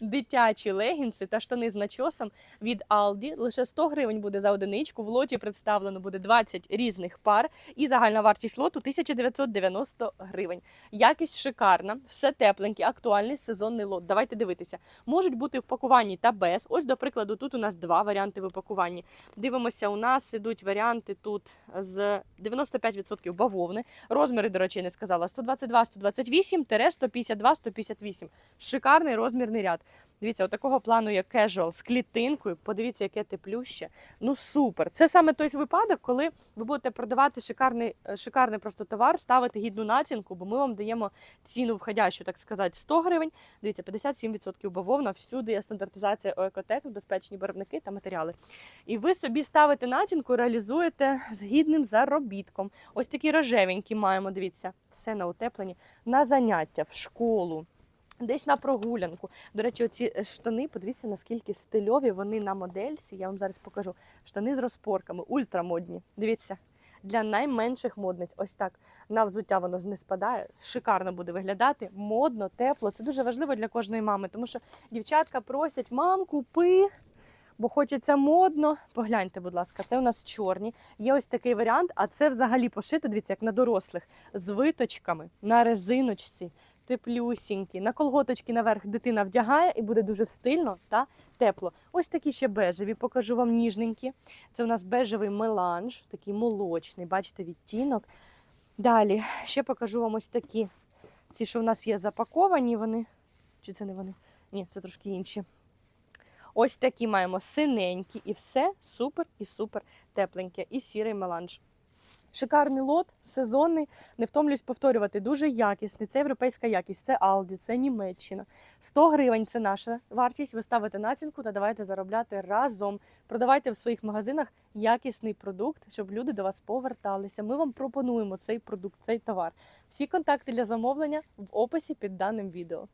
дитячі легінси та штани з начосом від Aldi. Лише 100 гривень буде за одиничку. В лоті представлено буде 20 різних пар, і загальна вартість лоту 1990 гривень. Якість шикарна, все тепленьке, актуальний сезонний лот. Давайте дивитися. Можуть бути в пакуванні та без. Ось, до прикладу, тут у нас два варіанти в упакуванні. Дивимося, у нас ідуть варіанти тут з 95% бавовни. Розміри, до речі, не сказала. 122, 128, 152, 158. Шикарний розмірний ряд. Дивіться, отакого плану є кежуал з клітинкою. Подивіться, яке теплюще. Ну супер. Це саме той випадок, коли ви будете продавати шикарний, е, шикарний просто товар, ставити гідну націнку, бо ми вам даємо ціну входящу, так сказати, 100 гривень. Дивіться, 57% бавовна, всюди є стандартизація ОЕКОТЕК, безпечні барвники та матеріали. І ви собі ставите націнку, реалізуєте з гідним заробітком. Ось такі рожевенькі маємо. Дивіться, все на утепленні, на заняття, в школу. Десь на прогулянку. До речі, оці е, штани, подивіться, наскільки стильові вони на модельці. Я вам зараз покажу. Штани з розпорками, ультрамодні. Дивіться, для найменших модниць. Ось так на взуття воно не спадає. Шикарно буде виглядати, модно, тепло. Це дуже важливо для кожної мами, тому що дівчатка просять: мам, купи. Бо хочеться модно. Погляньте, будь ласка, це у нас чорні. Є ось такий варіант, а це взагалі пошито, дивіться, як на дорослих, з виточками на резиночці, теплюсінькі. На колготочки наверх дитина вдягає і буде дуже стильно та тепло. Ось такі ще бежеві, покажу вам ніжненькі. Це у нас бежевий меланж, такий молочний, бачите, відтінок. Далі ще покажу вам ось такі. Ці, що в нас є запаковані, вони. Чи це не вони? Ні, це трошки інші. Ось такі маємо синенькі, і все супер і супер тепленьке. І сірий меланж. Шикарний лот, сезонний, не втомлюсь повторювати, дуже якісний. Це європейська якість, це Алді, це Німеччина. 100 гривень це наша вартість. Ви ставите націнку та давайте заробляти разом. Продавайте в своїх магазинах якісний продукт, щоб люди до вас поверталися. Ми вам пропонуємо цей продукт, цей товар. Всі контакти для замовлення в описі під даним відео.